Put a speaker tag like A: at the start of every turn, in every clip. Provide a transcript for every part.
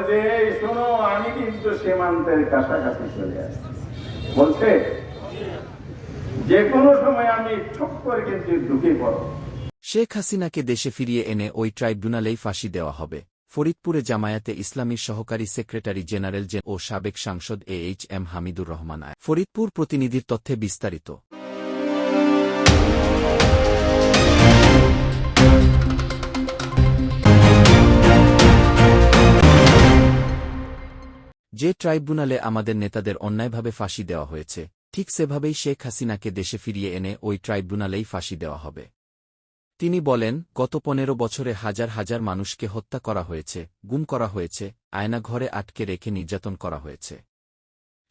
A: বলে যে শোনো, আমি কিন্তু সীমান্তের কাছাকাছি চলে আসছি। বলছে, যে কোনো সময় আমি ঠুক করে কিন্তু ঢুকে পড়ো।
B: শেখ হাসিনাকে দেশে ফিরিয়ে এনে ওই ট্রাইব্যুনালেই ফাঁসি দেওয়া হবে। ফরিদপুরে জামায়াতে ইসলামীর সহকারী সেক্রেটারি জেনারেল জে ও সাবেক সাংসদ A H M Hamidur Rahman আয়। ফরিদপুর প্রতিনিধির তথ্যে বিস্তারিত। যে ট্রাইব্যুনালে আমাদের নেতাদের অন্যায়ভাবে ফাঁসি দেওয়া হয়েছে, ঠিক সেভাবেই শেখ হাসিনাকে দেশে ফিরিয়ে এনে ওই ট্রাইব্যুনালেই ফাঁসি দেওয়া হবে। তিনি বলেন, গত পনেরো বছরে হাজার হাজার মানুষকে হত্যা করা হয়েছে, গুম করা হয়েছে, আয়নাঘরে আটকে রেখে নির্যাতন করা হয়েছে।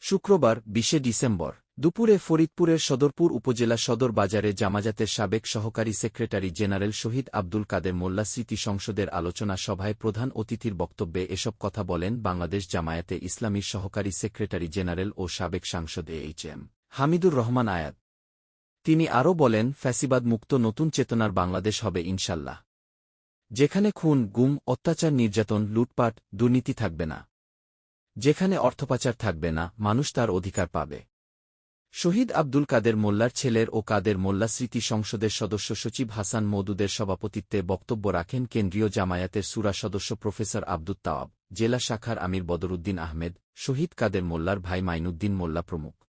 B: শুক্রবার, বিশে ডিসেম্বর দুপুরে ফরিদপুরের সদরপুর উপজেলা সদর বাজারে জামাজাতের সাবেক সহকারী সেক্রেটারি জেনারেল শহীদ আব্দুল কাদের মোল্লা স্মৃতি সংসদের আলোচনা সভায় প্রধান অতিথির বক্তব্যে এসব কথা বলেন বাংলাদেশ জামায়াতে ইসলামীর সহকারী সেক্রেটারি জেনারেল ও সাবেক সাংসদ এইচ এম হামিদুর রহমান আয়াত। তিনি আরও বলেন, ফ্যাসিবাদ মুক্ত নতুন চেতনার বাংলাদেশ হবে ইনশাল্লাহ। যেখানে খুন, গুম, অত্যাচার, নির্যাতন, লুটপাট, দুর্নীতি থাকবে না। যেখানে অর্থপাচার থাকবে না, মানুষ তার অধিকার পাবে। শহীদ আব্দুল কাদের মোল্লার ছেলের ও কাদের মোল্লা স্মৃতি সংসদের সদস্য সচিব হাসান মৌদুদের সভাপতিত্বে বক্তব্য রাখেন কেন্দ্রীয় জামায়াতের সুরা সদস্য প্রফেসর আব্দুত তাওয়াব, জেলা শাখার আমির বদরুদ্দিন আহমেদ, শহীদ কাদের মোল্লার ভাই মাইনুদ্দিন মোল্লা প্রমুখ।